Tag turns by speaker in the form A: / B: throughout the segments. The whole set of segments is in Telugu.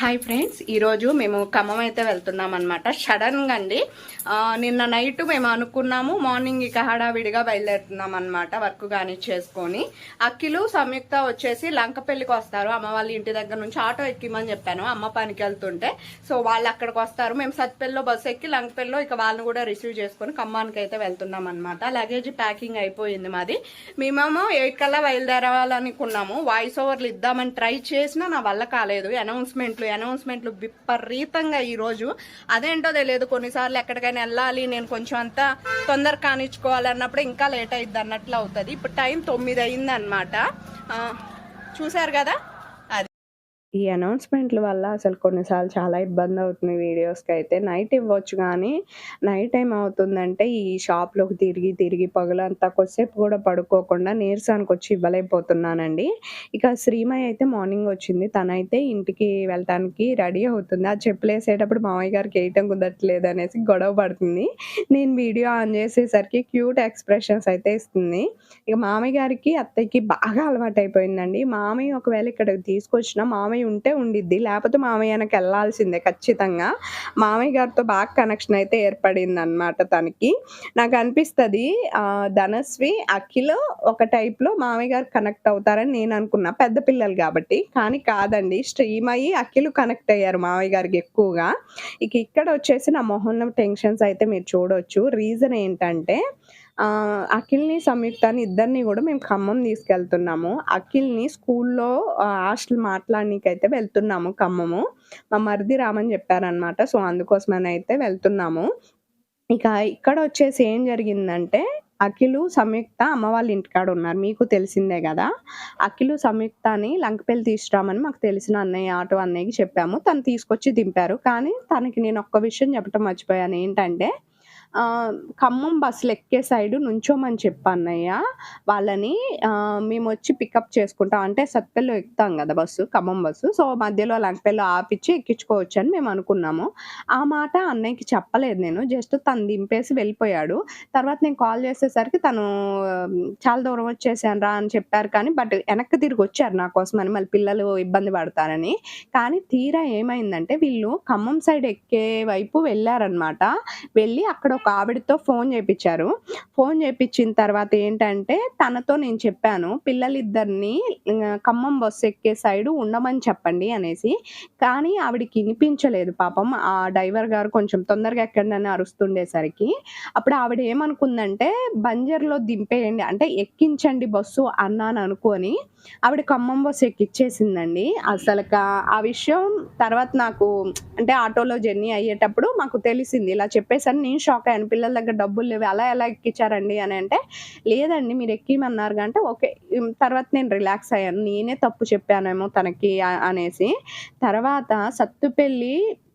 A: హాయ్ ఫ్రెండ్స్ ఈరోజు మేము ఖమ్మం అయితే వెళ్తున్నాం అనమాట సడన్గా అండి. నిన్న నైట్ మేము అనుకున్నాము మార్నింగ్ ఇక హడావిడిగా బయలుదేరుతున్నాం అనమాట వర్క్ కానీ చేసుకొని. అక్కిలు సంయుక్త వచ్చేసి లంకపల్లికి వస్తారు. అమ్మ వాళ్ళ ఇంటి దగ్గర నుంచి ఆటో ఎక్కిమని చెప్పాను. అమ్మ పనికి వెళ్తుంటే. సో వాళ్ళు అక్కడికి వస్తారు. మేము సత్పల్లిలో బస్సు ఎక్కి లంకపల్లిలో ఇక వాళ్ళని కూడా రిసీవ్ చేసుకొని ఖమ్మానికి అయితే వెళ్తున్నాం అనమాట లగేజ్ ప్యాకింగ్ అయిపోయింది మాది. మేమేమో ఎయిట్ కల్లా బయలుదేరాలనుకున్నాము. వాయిస్ ఓవర్లు ఇద్దామని ట్రై చేసినా నా వల్ల కాలేదు. అనౌన్స్మెంట్లు అనౌన్స్మెంట్లు విపరీతంగా ఈరోజు అదేంటో తెలియదు కొన్నిసార్లు ఎక్కడికైనా వెళ్ళాలి నేను కొంచెం అంతా తొందర కానిచ్చుకోవాలన్నప్పుడు ఇంకా లేట్ అయింది అన్నట్లు అవుతుంది. ఇప్పుడు టైం తొమ్మిది అయింది అనమాట చూసారు కదా? ఈ అనౌన్స్మెంట్ల వల్ల అసలు కొన్నిసార్లు చాలా ఇబ్బంది అవుతుంది వీడియోస్కి అయితే. నైట్ ఇవ్వచ్చు కానీ నైట్ టైం అవుతుందంటే ఈ షాప్లోకి తిరిగి తిరిగి పగలంతా కొద్దిసేపు కూడా పడుకోకుండా నీరసానికి వచ్చి ఇవ్వలేకపోతున్నానండి. ఇక శ్రీమయ్య అయితే మార్నింగ్ వచ్చింది. తనైతే ఇంటికి వెళ్ళటానికి రెడీ అవుతుంది. ఆ చెప్పులు వేసేటప్పుడు మామయ్య గారికి వేయటం కుదరట్లేదు అనేసి గొడవ పడుతుంది. నేను వీడియో ఆన్ చేసేసరికి క్యూట్ ఎక్స్ప్రెషన్స్ అయితే ఇస్తుంది. ఇక మామయ్య గారికి అత్తయ్యకి బాగా అలవాటు అయిపోయిందండి మామయ్య ఒకవేళ ఇక్కడికి తీసుకొచ్చిన మామయ్య ఉంటే ఉండిద్ది. లేకపోతే మామయ్య వెనక వెళ్ళాల్సిందే ఖచ్చితంగా. మామయ్య గారితో బాగా కనెక్షన్ అయితే ఏర్పడింది అనమాట తనకి. నాకు అనిపిస్తుంది ధనస్వి అఖిల్ ఒక టైప్లో మామయ్య గారు కనెక్ట్ అవుతారని నేను అనుకున్నా. పెద్ద పిల్లలు కాబట్టి. కానీ కాదండి శ్రీమయి అఖిల్ కనెక్ట్ అయ్యారు మామయ్య గారికి ఎక్కువగా. ఇక ఇక్కడ వచ్చేసి నా మొహంలో టెన్షన్స్ అయితే మీరు చూడొచ్చు. రీజన్ ఏంటంటే అఖిల్ని సంయుక్తాన్ని ఇద్దరిని కూడా మేము ఖమ్మం తీసుకెళ్తున్నాము. అఖిల్ని స్కూల్లో హాస్టల్ మాట్లాడనీకైతే వెళ్తున్నాము ఖమ్మము. మా మరిది రామని చెప్పారనమాట సో అందుకోసమని అయితే వెళ్తున్నాము. ఇక ఇక్కడ వచ్చేసి ఏం జరిగిందంటే అఖిలు సంయుక్త అమ్మ వాళ్ళ ఇంటికాడ ఉన్నారు. మీకు తెలిసిందే కదా. అఖిలు సంయుక్తని లంకపల్లి తీసుకురామని మాకు తెలిసిన అన్నయ్య ఆటో అన్నయ్యకి చెప్పాము. తను తీసుకొచ్చి దింపారు. కానీ తనకి నేను ఒక్క విషయం చెప్పడం మర్చిపోయాను. ఏంటంటే ఖమ్మం బస్సులు ఎక్కే సైడ్ నుంచోమని చెప్పా అన్నయ్య వాళ్ళని మేము వచ్చి పికప్ చేసుకుంటాం. అంటే సత్పల్లిలో ఎక్కుతాం కదా బస్సు ఖమ్మం బస్సు. సో మధ్యలో లంకపల్లిలో ఆపిచ్చి ఎక్కించుకోవచ్చు అని మేము అనుకున్నాము ఆ మాట అన్నయ్యకి చెప్పలేదు నేను. జస్ట్ తను దింపేసి వెళ్ళిపోయాడు. తర్వాత నేను కాల్ చేసేసరికి తను చాలా దూరం వచ్చేసాను రా అని చెప్పారు కానీ బట్ వెనక్కి తిరిగి వచ్చారు నా కోసం అని మళ్ళీ పిల్లలు ఇబ్బంది పడతారని. కానీ తీరా ఏమైందంటే వీళ్ళు ఖమ్మం సైడ్ ఎక్కే వైపు వెళ్ళారనమాట వెళ్ళి అక్కడ ఒక ఆవిడతో ఫోన్ చేయించారు ఫోన్ చేయించిన తర్వాత ఏంటంటే తనతో నేను చెప్పాను పిల్లలిద్దరిని ఖమ్మం బస్సు ఎక్కే సైడ్ ఉండమని చెప్పండి అనేసి. కానీ ఆవిడకి వినిపించలేదు పాపం. ఆ డ్రైవర్ గారు కొంచెం తొందరగా ఎక్కండి అని అరుస్తుండేసరికి. అప్పుడు ఆవిడ ఏమనుకుందంటే బంజర్లో దింపేయండి అంటే ఎక్కించండి బస్సు అన్నాను అనుకొని ఆవిడ ఖమ్మం బస్సు ఎక్కిచ్చేసిందండి. అసలు ఆ విషయం తర్వాత నాకు అంటే ఆటోలో జర్నీ అయ్యేటప్పుడు మాకు తెలిసింది. ఇలా చెప్పేసరి నేను షాక్ అయ్యాను పిల్లల దగ్గర డబ్బులు లేవు. అలా ఎలా ఎక్కించారండి అని అంటే లేదండి మీరు ఎక్కిమన్నారు అంటే ఓకే తర్వాత నేను రిలాక్స్ అయ్యాను. నేనే తప్పు చెప్పానేమో తనకి అనేసి. తర్వాత సత్తుపెళ్ళి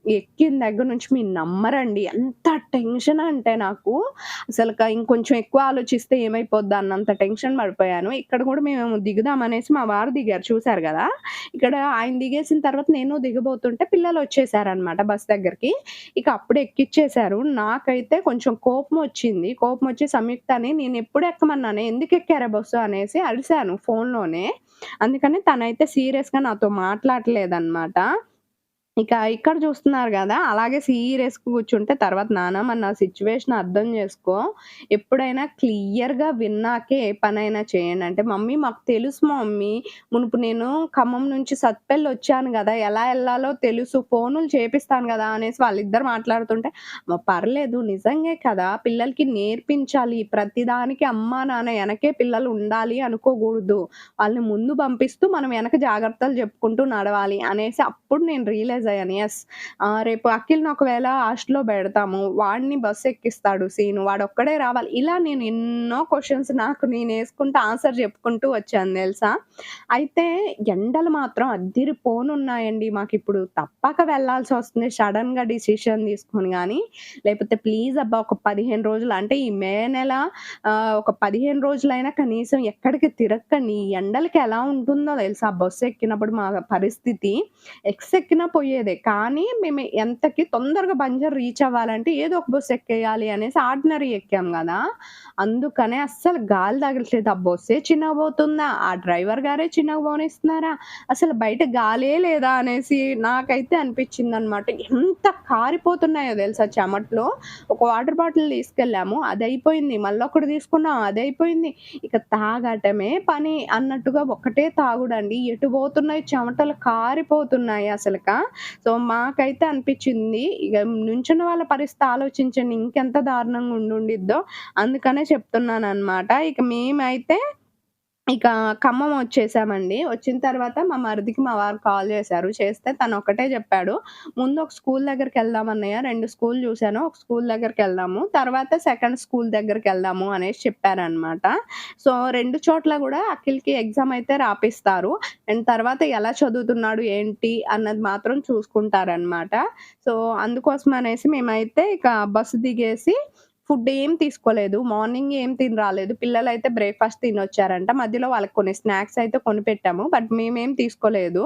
A: ఎక్కిన దగ్గర నుంచి మీరు నమ్మరండి. ఎంత టెన్షన్ అంటే నాకు. అసలు ఇంకొంచెం ఎక్కువ ఆలోచిస్తే ఏమైపోద్ది అన్నంత టెన్షన్ పడిపోయాను. ఇక్కడ కూడా మేము దిగుదాం అనేసి మా వారు దిగారు చూసారు కదా. ఇక్కడ ఆయన దిగేసిన తర్వాత నేను దిగబోతుంటే పిల్లలు వచ్చేసారనమాట బస్ దగ్గరికి. ఇక అప్పుడు ఎక్కిచ్చేశారు. నాకైతే కొంచెం కోపం వచ్చింది. కోపం వచ్చి సంయుక్తని నేను ఎప్పుడు ఎక్కమన్నాను. ఎందుకు ఎక్కారా బస్సు అనేసి అడిశాను ఫోన్లోనే. అందుకని తనైతే సీరియస్గా నాతో మాట్లాడలేదన్నమాట. ఇక ఇక్కడ చూస్తున్నారు కదా అలాగే సీరియస్ కూర్చుంటే తర్వాత నాన్న నా సిచ్యువేషన్ అర్థం చేసుకో. ఎప్పుడైనా క్లియర్గా విన్నాకే ఏ పనైనా చేయండి. అంటే మమ్మీ మాకు తెలుసు మమ్మీ. మునుపు నేను ఖమ్మం నుంచి సత్పల్లి వచ్చాను కదా ఎలా వెళ్ళాలో తెలుసు ఫోనులు చేపిస్తాను కదా అనేసి వాళ్ళిద్దరు మాట్లాడుతుంటే పర్లేదు నిజంగే కదా పిల్లలకి నేర్పించాలి. ప్రతిదానికి అమ్మా నాన్న వెనకే పిల్లలు ఉండాలి అనుకోకూడదు. వాళ్ళని ముందు పంపిస్తూ మనం వెనక జాగ్రత్తలు చెప్పుకుంటూ నడవాలి అనేసి అప్పుడు నేను రియలైజ్ అయ్యాను ఎస్ రేపు అఖిల్ని ఒకవేళ హాస్టల్లో పెడతాము వాడిని బస్సు ఎక్కిస్తాడు సీను వాడు ఒక్కడే రావాలి. ఇలా నేను ఎన్నో క్వశ్చన్స్ నాకు నేను వేసుకుంటూ ఆన్సర్ చెప్పుకుంటూ వచ్చాను తెలుసా? అయితే ఎండలు మాత్రం అద్దిరి పోనున్నాయండి మాకు ఇప్పుడు తప్పక వెళ్ళాల్సి వస్తుంది సడన్గా డిసిషన్ తీసుకొని కానీ లేకపోతే ప్లీజ్ అబ్బా ఒక పదిహేను రోజులు అంటే ఈ మే నెల ఒక పదిహేను రోజులైనా కనీసం ఎక్కడికి తిరగకండి ఎండలకి ఎలా ఉంటుందో తెలుసా? బస్సు ఎక్కినప్పుడు మా పరిస్థితి. ఎక్స్ ఎక్కినా పోయే అయ్యేదే. కానీ మేము ఎంతకి తొందరగా బంజర్ రీచ్ అవ్వాలంటే ఏదో ఒక బస్సు ఎక్కేయాలి అనేసి ఆర్డినరీ ఎక్కాం కదా అందుకనే అస్సలు గాలి తగలట్లేదు. ఆ బస్సే చిన్నగా పోతుందా? ఆ డ్రైవర్ గారే చిన్నగా పోనిస్తున్నారా? అసలు బయట గాలే లేదా అనేసి నాకైతే అనిపించిందనమాట. ఎంత కారిపోతున్నాయో తెలుసా చెమట్లో ఒక వాటర్ బాటిల్ తీసుకెళ్ళాము. అది అయిపోయింది మళ్ళీ ఒకటి తీసుకున్నాం. అయిపోయింది ఇక తాగటమే పని అన్నట్టుగా ఒకటే తాగుడండి. ఎటు పోతున్నాయి చెమటలు కారిపోతున్నాయి అసలక. సో, మాకైతే అనిపించింది. ఇక నుంచున్న వాళ్ళ పరిస్థితి ఆలోచించండి. ఇంకెంత దారుణంగా ఉండుండిద్దో. అందుకనే చెప్తున్నాను అనమాట ఇక మేమైతే ఇక ఖమ్మం వచ్చేసామండి. వచ్చిన తర్వాత మా మరిదికి మా వారు కాల్ చేశారు. చేస్తే తను ఒకటే చెప్పాడు. "ముందు ఒక స్కూల్ దగ్గరికెళ్దాం అన్నయ్య. రెండు స్కూల్ చూశాను ఒక స్కూల్ దగ్గరికి వెళ్దాము తర్వాత సెకండ్ స్కూల్ దగ్గరికి వెళ్దాము అనేసి చెప్పారనమాట. సో, రెండు చోట్ల కూడా అఖిల్‌కి ఎగ్జామ్ అయితే రాపిస్తారు. అండ్ తర్వాత ఎలా చదువుతున్నాడు, ఏంటి అన్నది మాత్రం చూసుకుంటారనమాట. సో, అందుకోసం అనేసి మేమైతే ఇక బస్సు దిగేసి ఫుడ్ ఏం తీసుకోలేదు. మార్నింగ్ ఏం తిని రాలేదు. పిల్లలు అయితే బ్రేక్‌ఫాస్ట్ తినొచ్చారంట. మధ్యలో వాళ్ళకి కొన్ని స్నాక్స్ అయితే కొనిపెట్టాము. బట్ మేమేం తీసుకోలేదు.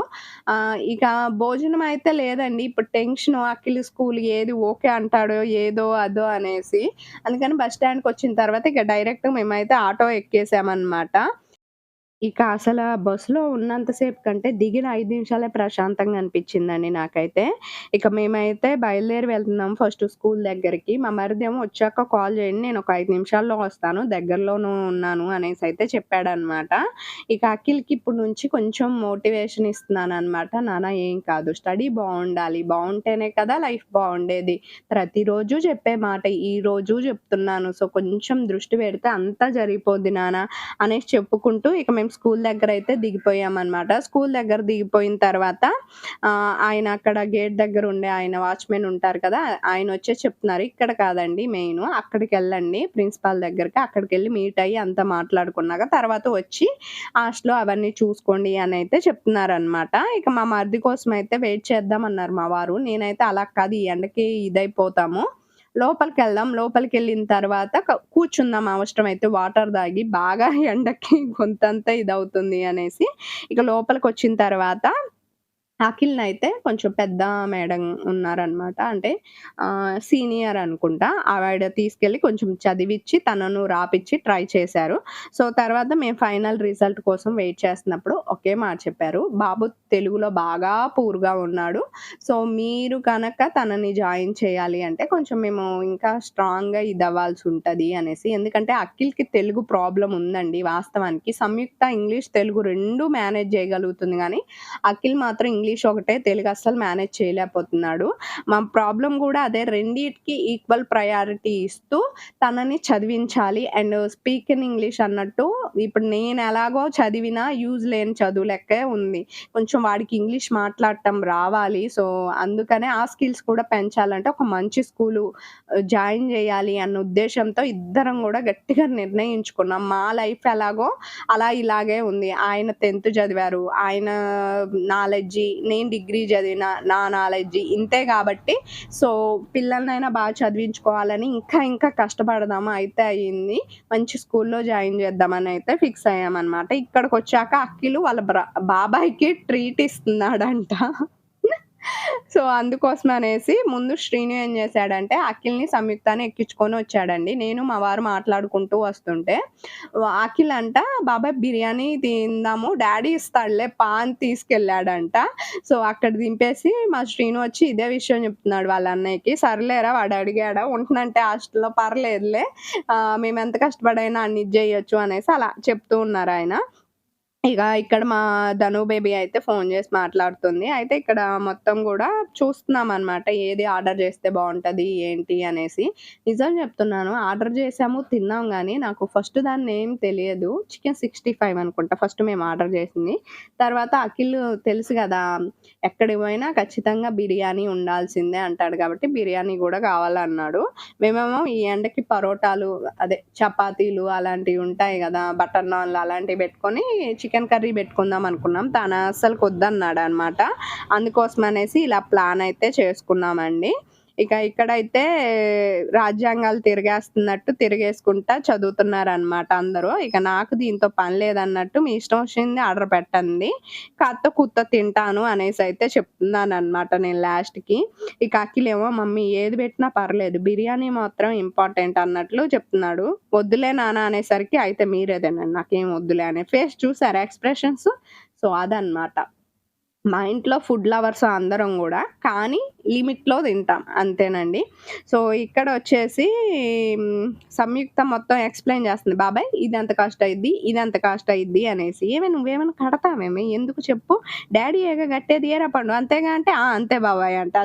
A: ఇక భోజనం అయితే లేదండి. ఇప్పుడు టెన్షన్ అఖిల్ స్కూల్ ఏది ఓకే అంటాడో, ఏదో అదో అనేసి. అందుకని బస్ స్టాండ్‌కొచ్చిన తర్వాత ఇక డైరెక్ట్ మేమైతే ఆటో ఎక్కేసామన్నమాట ఇక అసల బస్సులో ఉన్నంత సేపు కంటే దిగిన ఐదు నిమిషాలే ప్రశాంతంగా అనిపించిందండి నాకైతే. ఇక మేమైతే బయలుదేరి వెళ్తున్నాం ఫస్ట్ స్కూల్ దగ్గరికి. మా మరిదేమో వచ్చాక కాల్ చేయండి. నేను ఒక ఐదు నిమిషాల్లో వస్తాను. దగ్గరలోనూ ఉన్నాను అనేసి అయితే చెప్పాడనమాట. ఇక అఖిల్‌కి ఇప్పుడు నుంచి కొంచెం మోటివేషన్ ఇస్తున్నాను అనమాట నాన్న ఏం కాదు. స్టడీ బాగుండాలి బాగుంటేనే కదా లైఫ్ బాగుండేది ప్రతిరోజు చెప్పే మాట ఈ రోజు చెప్తున్నాను. సో, కొంచెం దృష్టి పెడితే అంతా జరిగిపోద్ది నాన్న అనేసి చెప్పుకుంటూ ఇక మేము స్కూల్ దగ్గర అయితే దిగిపోయామనమాట. స్కూల్ దగ్గర దిగిపోయిన తర్వాత ఆయన అక్కడ గేట్ దగ్గర ఉండే ఆయన వాచ్‌మెన్ ఉంటారు కదా! ఆయన వచ్చే చెప్తున్నారు. ఇక్కడ కాదండి మెయిన్ అక్కడికి వెళ్ళండి ప్రిన్సిపాల్ దగ్గరకి. అక్కడికెళ్ళి మీట్ అయ్యి అంతా మాట్లాడుకున్నాక తర్వాత వచ్చి హాస్టల్‌లో అవన్నీ చూసుకోండి అని అయితే చెప్తున్నారు చెప్తున్నారనమాట. ఇక మా మరిది కోసం అయితే వెయిట్ చేద్దామన్నారు మా వారు. నేనైతే అలా కాదు ఈ ఎండకి ఇదైపోతాము. లోపలికి వెళ్దాం లోపలికి వెళ్ళిన తర్వాత కూర్చుందాం కూర్చుందాం అవసరమైతే వాటర్ తాగి. బాగా ఎండకి గొంతంతా ఇదవుతుంది అనేసి ఇక లోపలికి వచ్చిన తర్వాత అఖిల్‌నైతే కొంచెం పెద్ద మేడం ఉన్నారనమాట. అంటే సీనియర్ అనుకుంటా. ఆవిడ తీసుకెళ్ళి కొంచెం చదివిచ్చి తనను రాపిచ్చి ట్రై చేశారు. సో, తర్వాత మేము ఫైనల్ రిజల్ట్ కోసం వెయిట్ చేస్తున్నప్పుడు ఒకే మాట చెప్పారు. "బాబు తెలుగులో బాగా పూర్‌గా ఉన్నాడు. సో, మీరు కనుక తనని జాయిన్ చేయాలి అంటే కొంచెం మేము ఇంకా స్ట్రాంగ్‌గా ఇది అవ్వాల్సి ఉంటుంది అనేసి. ఎందుకంటే అఖిల్‌కి తెలుగు ప్రాబ్లం ఉందండి వాస్తవానికి. సంయుక్త ఇంగ్లీష్, తెలుగు రెండు మేనేజ్ చేయగలుగుతుంది కానీ అఖిల్ మాత్రం ఇంగ్లీష్ ఇంగ్లీష్ ఒకటే తెలుగు అస్సలు మేనేజ్ చేయలేకపోతున్నాడు. మా ప్రాబ్లం కూడా అదే రెండిటికి ఈక్వల్ ప్రయారిటీ ఇస్తూ తనని చదివించాలి. అండ్ స్పీక్ ఇన్ ఇంగ్లీష్ అన్నట్టు ఇప్పుడు నేను ఎలాగో చదివినా యూజ్ లేని చదువు లెక్కే ఉంది. కొంచెం వాడికి ఇంగ్లీష్ మాట్లాడటం రావాలి. సో, అందుకనే ఆ స్కిల్స్ కూడా పెంచాలంటే ఒక మంచి స్కూలు జాయిన్ చేయాలి అన్న ఉద్దేశంతో ఇద్దరం కూడా గట్టిగా నిర్ణయించుకున్నాం. మా లైఫ్ ఎలాగో అలా ఇలాగే ఉంది. ఆయన 10థ్ చదివారు. ఆయన నాలెడ్జి, నేను డిగ్రీ చదివిన నా నాలెడ్జ్ ఇంతే కాబట్టి సో, పిల్లలనైనా బాగా చదివించుకోవాలని ఇంకా ఇంకా కష్టపడదామా అయితే అయింది. మంచి స్కూల్‌లో జాయిన్ చేద్దామని అయితే ఫిక్స్ అయ్యామన్నమాట ఇక్కడికి వచ్చాక అక్కిలు వాళ్ళ బ్ర బాబాయికి ట్రీట్ ఇస్తున్నాడంట. సో, అందుకోసం అనేసి ముందు శ్రీను ఏం చేశాడంటే అఖిల్‌ని, సంయుక్తాన్ని ఎక్కించుకొని వచ్చాడండి. నేను మా వారు మాట్లాడుకుంటూ వస్తుంటే అఖిల్ అంట బాబాయ్ బిర్యానీ తిందాము డాడీ ఇస్తాడులే పాన్ తీసుకెళ్ళాడంట. సో, అక్కడ దింపేసి మా శ్రీను వచ్చి ఇదే విషయం చెప్తున్నాడు వాళ్ళ అన్నయ్యకి. సర్లేరా వాడు అడిగాడా ఉంటుందంటే హాస్టల్‌లో పర్లేదులే. మేము మేమెంత కష్టపడైనా అన్ని ఇది చేయొచ్చు అనేసి అలా చెప్తూ ఉన్నారు ఆయన ఇక ఇక్కడ మా ధను బేబీ అయితే ఫోన్ చేసి మాట్లాడుతుంది. అయితే ఇక్కడ మొత్తం కూడా చూస్తున్నాం అనమాట ఏది ఆర్డర్ చేస్తే బాగుంటుంది ఏంటి అనేసి. నిజం చెప్తున్నాను ఆర్డర్ చేసాము, తిన్నాం కానీ నాకు ఫస్ట్ దాని నేమ్ తెలియదు. చికెన్ 65 అనుకుంటా ఫస్ట్ మేము ఆర్డర్ చేసింది. తర్వాత అఖిల్ తెలుసు కదా ఎక్కడికి పోయినా ఖచ్చితంగా బిర్యానీ ఉండాల్సిందే అంటాడు కాబట్టి బిర్యానీ కూడా కావాలన్నాడు. మేమేమో ఈ ఎండకి పరోటాలు అదే చపాతీలు అలాంటివి ఉంటాయి కదా బటర్ నాన్‌లు అలాంటివి పెట్టుకొని చికెన్ కర్రీ పెట్టుకుందాం అనుకున్నాం. తను అస్సలకొద్దన్నాడనమాట. అందుకోసం అనేసి ఇలా ప్లాన్ అయితే చేసుకున్నామండి. ఇక ఇక్కడైతే రాజ్యాంగాలు తిరిగేస్తున్నట్టు తిరిగేసుకుంటా చదువుతున్నారు అనమాట అందరూ. ఇక నాకు దీంతో పని లేదన్నట్టు మీ ఇష్టం వచ్చింది ఆర్డర్ పెట్టండి. కత్త కుత్త తింటాను అనేసి అయితే చెప్తున్నాను అనమాట నేను లాస్ట్కి. ఇక అఖిలేమో మమ్మీ ఏది పెట్టినా పర్లేదు బిర్యానీ మాత్రం ఇంపార్టెంట్ అన్నట్లు చెప్తున్నాడు. వద్దులే నాన్న అనేసరికి అయితే మీరేదేనండి నాకేం వద్దులే అనే ఫేస్ చూసారా ఎక్స్ప్రెషన్స్ సో అదనమాట మా ఇంట్లో ఫుడ్ లవర్స్ అందరం కూడా కానీ లిమిట్లో తింటాం అంతేనండి. సో ఇక్కడ వచ్చేసి సంయుక్త మొత్తం ఎక్స్ప్లెయిన్ చేస్తుంది. బాబాయ్ ఇది ఎంత కాస్ట్ అయ్యిద్ది ఇది ఎంత కాస్ట్ అయ్యిద్ది అనేసి. ఏమే నువ్వేమైనా కడతామేమి ఎందుకు చెప్పు. డాడీ ఏగా కట్టేది ఏరా పండు. అంతేగా అంటే "ఆ, అంతే బాబాయ్ అంట.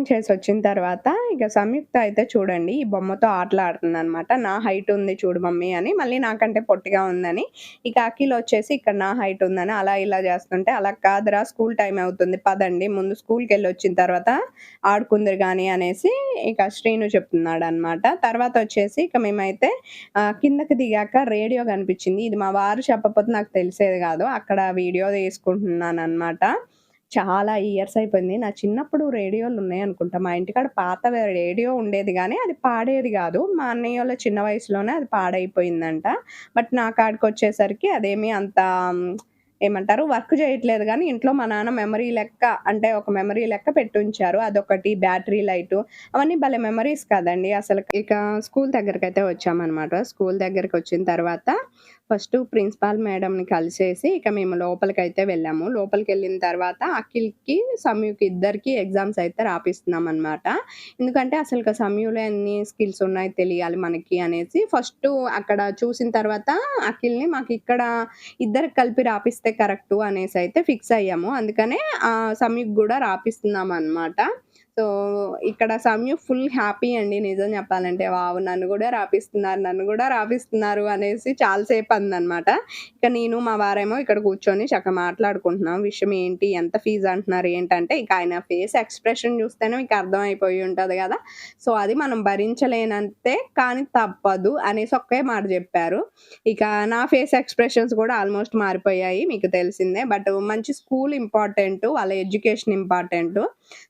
A: స్నానం చేసి వచ్చిన తర్వాత ఇక సంయుక్త అయితే చూడండి ఈ బొమ్మతో ఆటలాడుతుంది అనమాట నా హైట్ ఉంది చూడు మమ్మీ అని మళ్ళీ నాకంటే పొట్టిగా ఉందని. ఇక అఖిల్ వచ్చేసి ఇక్కడ నా హైట్ ఉందని అలా ఇలా చేస్తుంటే అలా కాదురా స్కూల్ టైం అవుతుంది పదండి ముందు స్కూల్కి వెళ్ళి వచ్చిన తర్వాత ఆడుకుందరు కానీ అనేసి ఇక శ్రీను చెప్తున్నాడు అనమాట తర్వాత వచ్చేసి ఇక మేమైతే కిందకి దిగాక రేడియో కనిపించింది. ఇది మా వారు చెప్పకపోతే నాకు తెలిసేది కాదు అక్కడ వీడియో తీసుకుంటున్నాను అనమాట చాలా ఇయర్స్ అయిపోయింది. నా చిన్నప్పుడు రేడియోలు ఉన్నాయి అనుకుంటా. మా ఇంటికాడ పాత రేడియో ఉండేది కానీ అది పాడేది కాదు. మా అన్నయ్య వాళ్ళ చిన్న వయసులోనే అది పాడైపోయిందంట. బట్ నా కాడికి వచ్చేసరికి అదేమి అంత ఏమంటారు వర్క్ చేయట్లేదు కానీ ఇంట్లో మా నాన్న మెమరీ లెక్క అంటే ఒక మెమరీ లెక్క పెట్టి ఉంచారు అదొకటి బ్యాటరీ లైట్ అవన్నీ భలే మెమరీస్ కదండి. అసలు ఇక స్కూల్ దగ్గరికి అయితే వచ్చామన్నమాట. స్కూల్ దగ్గరికి వచ్చిన తర్వాత ఫస్ట్ ప్రిన్సిపాల్ మేడంని కలిసేసి ఇక మేము లోపలికి అయితే వెళ్ళాము. లోపలికి వెళ్ళిన తర్వాత అఖిల్కి సమయుకి ఇద్దరికి ఎగ్జామ్స్ అయితే రాపిస్తున్నాం అనమాట ఎందుకంటే అసలు సమయులో ఎన్ని స్కిల్స్ ఉన్నాయి తెలియాలి మనకి అనేసి ఫస్ట్ అక్కడ చూసిన తర్వాత అఖిల్ని మాకు ఇక్కడ ఇద్దరికి కలిపి రాపిస్తే కరెక్ట్ అనేసి అయితే ఫిక్స్ అయ్యాము. అందుకనే ఆ సమయుకి కూడా రాపిస్తున్నాం అన్నమాట. సో ఇక్కడ సమయం ఫుల్ హ్యాపీ అండి నిజం చెప్పాలంటే. వావ్ నన్ను కూడా రాపిస్తున్నారు నన్ను కూడా రాపిస్తున్నారు అనేసి చాలాసేపు అందనమాట. ఇక నేను మా వారేమో ఇక్కడ కూర్చొని చక్కగా మాట్లాడుకుంటున్నాం. విషయం ఏంటి ఎంత ఫీజు అంటున్నారు ఏంటంటే ఇక ఆయన ఫేస్ ఎక్స్ప్రెషన్ చూస్తేనే మీకు అర్థమైపోయి ఉంటుంది కదా. సో అది మనం భరించలేనంతే కానీ తప్పదు అనేసి ఒకే మాట చెప్పారు. ఇక నా ఫేస్ ఎక్స్ప్రెషన్స్ కూడా ఆల్మోస్ట్ మారిపోయాయి మీకు తెలిసిందే. బట్ మంచి స్కూల్ ఇంపార్టెంట్ వాళ్ళ ఎడ్యుకేషన్ ఇంపార్టెంట్.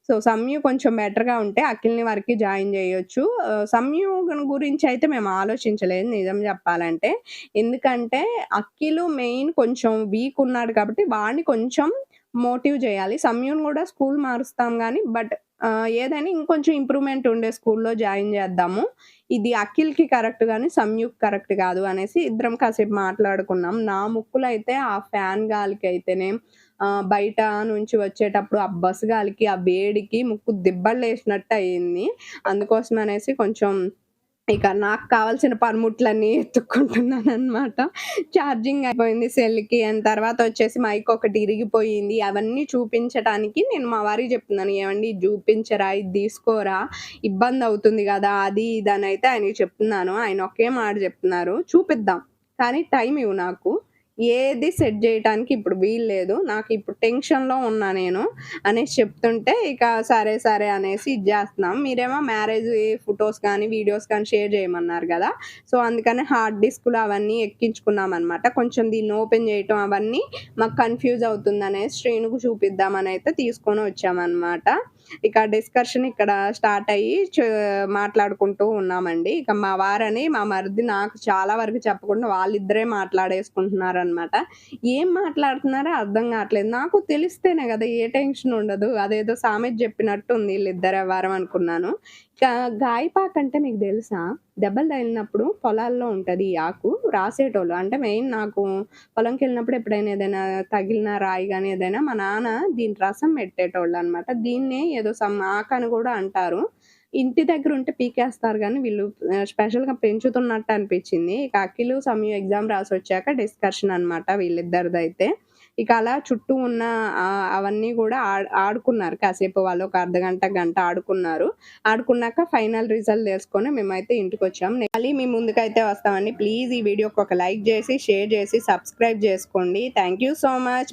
A: సో సమ్యు కొంచెం బెటర్గా ఉంటే అఖిల్ని వరకు జాయిన్ చేయొచ్చు. ఆ, గురించి అయితే మేము ఆలోచించలేదు నిజం చెప్పాలంటే. ఎందుకంటే అఖిల్ మెయిన్ కొంచెం వీక్ ఉన్నాడు కాబట్టి వాడిని కొంచెం మోటివ్ చేయాలి. సంయుని కూడా స్కూల్ మారుస్తాం కానీ బట్ ఏదైనా ఇంకొంచెం ఇంప్రూవ్మెంట్ ఉండే స్కూల్లో జాయిన్ చేద్దాము. ఇది అఖిల్కి కరెక్ట్ కానీ సంయుక్ కరెక్ట్ కాదు అనేసి ఇద్దరం కాసేపు మాట్లాడుకున్నాం. నా ముక్కులు అయితే ఆ ఫ్యాన్ గాలికి అయితేనే బయట నుంచి వచ్చేటప్పుడు ఆ బస్ గాలికి ఆ వేడికి ముక్కు దిబ్బలు వేసినట్టు అయ్యింది అందుకోసం అనేసి కొంచెం ఇక నాకు కావాల్సిన పనిముట్లన్నీ ఎత్తుక్కుంటున్నాను అనమాట ఛార్జింగ్ అయిపోయింది సెల్కి. అండ్ తర్వాత వచ్చేసి మైక్ ఒకటి ఇరిగిపోయింది. అవన్నీ చూపించడానికి నేను మా వారికి చెప్తున్నాను ఏమండి ఇది చూపించరా? ఇది తీసుకోరా? ఇబ్బంది అవుతుంది కదా అది ఇది అని అయితే ఆయనకి చెప్తున్నాను. ఆయన ఒకే మాట చెప్తున్నారు. చూపిద్దాం. కానీ టైం ఇవ్వు నాకు. ఏది సెట్ చేయడానికి ఇప్పుడు వీలు లేదు. నాకు ఇప్పుడు టెన్షన్లో ఉన్నా నేను అనేసి చెప్తుంటే ఇక సరే సరే అనేసి ఇది చేస్తున్నాం. మీరేమో మ్యారేజ్ ఫొటోస్ కానీ వీడియోస్ కానీ షేర్ చేయమన్నారు కదా. సో అందుకని హార్డ్ డిస్క్లు అవన్నీ ఎక్కించుకున్నాం అనమాట కొంచెం దీన్ని ఓపెన్ చేయటం అవన్నీ మాకు కన్ఫ్యూజ్ అవుతుంది అనేసి శ్రేణుకు చూపిద్దామని అయితే తీసుకొని వచ్చామన్నమాట. ఇక డిస్కషన్ ఇక్కడ స్టార్ట్ అయ్యి మాట్లాడుకుంటూ ఉన్నామండి. ఇక మా వారని మా మరిది నాకు చాలా వరకు చెప్పకుండా వాళ్ళిద్దరే మాట్లాడేసుకుంటున్నారు అనమాట ఏం మాట్లాడుతున్నారో అర్థం కావట్లేదు. నాకు తెలిస్తేనే కదా ఏ టెన్షన్ ఉండదు. అదేదో సామెత చెప్పినట్టు ఉంది వీళ్ళిద్దరే వారం అనుకున్నాను. ఇక గాయపాక్ అంటే మీకు తెలుసా? దెబ్బలు తగిలినప్పుడు పొలాల్లో ఉంటుంది ఈ ఆకు రాసేటోళ్ళు. అంటే మెయిన్ నాకు పొలంకి వెళ్ళినప్పుడు ఎప్పుడైనా ఏదైనా తగిలిన రాయి కానీ ఏదైనా మా నాన్న దీని రసం పెట్టేటోళ్ళు అనమాట దీన్నే ఏదో సమ్ ఆకు అని కూడా అంటారు. ఇంటి దగ్గర ఉంటే పీకేస్తారు కానీ వీళ్ళు స్పెషల్గా గా పెంచుతున్నట్టు అనిపించింది. ఇక అఖిలు సమయం ఎగ్జామ్ రాసి వచ్చాక డిస్కషన్ అన్నమాట వీళ్ళిద్దరిదైతే. ఇక అలా చుట్టూ ఉన్న ఆ, అవన్నీ కూడా ఆడ్- ఆడుకున్నారు. కాసేపు వాళ్ళు ఒక అర్ధ గంట గంట ఆడుకున్నారు. ఆడుకున్నాక ఫైనల్ రిజల్ట్ తెలుసుకొని మేమైతే ఇంటికి వచ్చాం. మళ్ళీ మీ ముందుకైతే వస్తామండి. ప్లీజ్ ఈ వీడియోకి ఒక లైక్ చేసి షేర్ చేసి సబ్స్క్రైబ్ చేసుకోండి. Thank you so much.